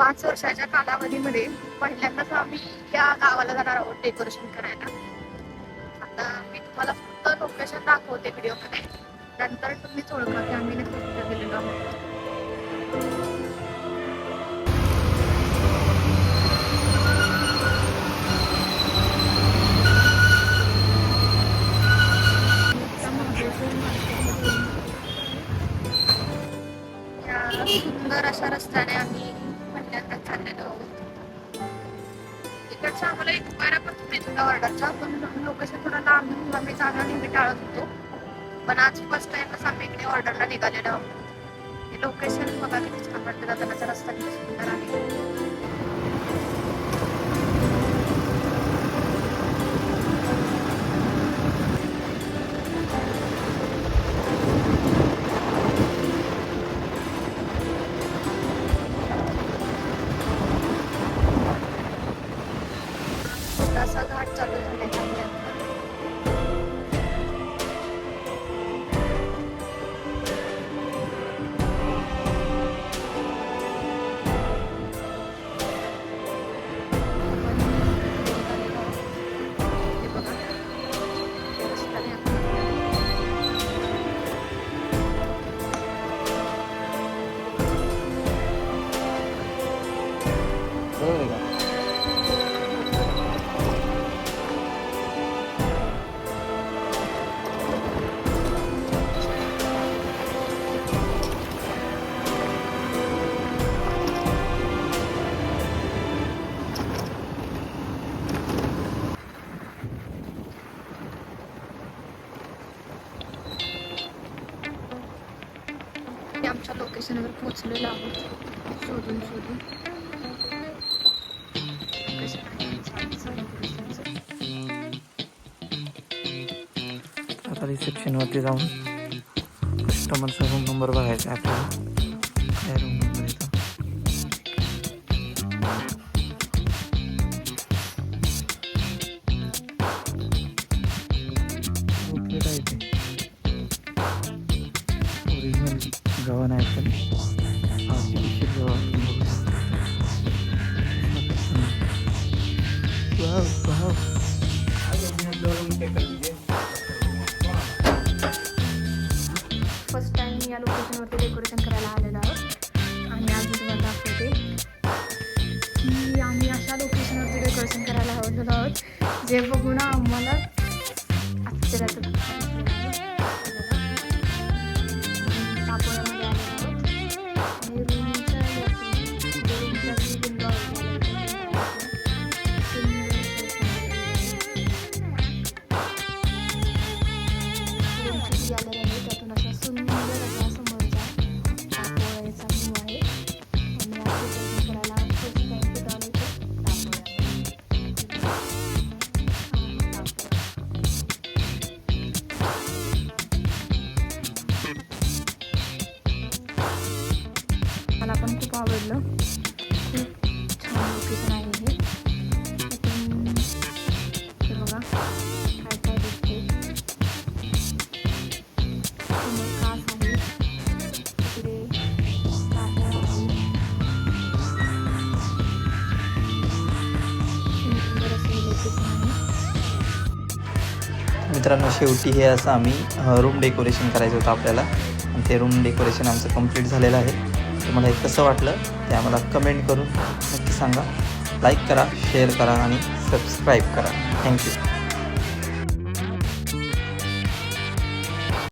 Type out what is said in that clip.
पाच वर्षाच्या कालावधीमध्ये पहिल्यांदाच आम्ही या गावाला जाणार आहोत डेकोरेशन करायला. आता मी तुम्हाला फक्त लोकेशन दाखवते व्हिडिओमध्ये नंतर तुम्हीच ओळखा की आम्ही नक्की कुठे गेलेलो आहोत. या सुंदर अशा रस्त्याने आम्ही इकडचा आम्हाला एक उपायरा पण मिळत होता ऑर्डरचा पण लोकेशन थोडं लांब आम्ही जाणं नेहमी टाळत होतो. पण आज फर्स्ट टाइमच आम्ही इकडे ऑर्डरला निघालेलो. आहोत लोकेशन बघा किती छान वाटतं. जातानाचा रस्ता किती सुंदर आहे. असा घाट चालू झालेला आहे. आमच्या लोकेशनवर पोहोचलेलो आहोत. शोधून शोधून. Location आहे आमचं आता रिसेप्शनवरती जाऊन कस्टमरचा रूम नंबर बघायचा आहे आपल्याला. ओरिजिनल आहे आर्टिफिशियल फर्स्ट टाइम मी या लोकेशनवरती डेकोरेशन करायला आलेलो आहोत आणि आज तुम्हाला दाखवते की आम्ही अशा लोकेशनवरती डेकोरेशन करायला आहोत जे बघून आम्हाला आश्चर्याचं मित्रांनो शेवटी हे असं आम्ही रूम डेकोरेशन करायचं होतं आपल्याला. आणि ते रूम डेकोरेशन आमचं कंप्लीट झालेलं आहे. तुम्हाला हे कसं वाटलं ते आम्हाला कमेंट करून नक्की सांगा. लाईक करा शेअर करा आणि सबस्क्राईब करा. थँक्यू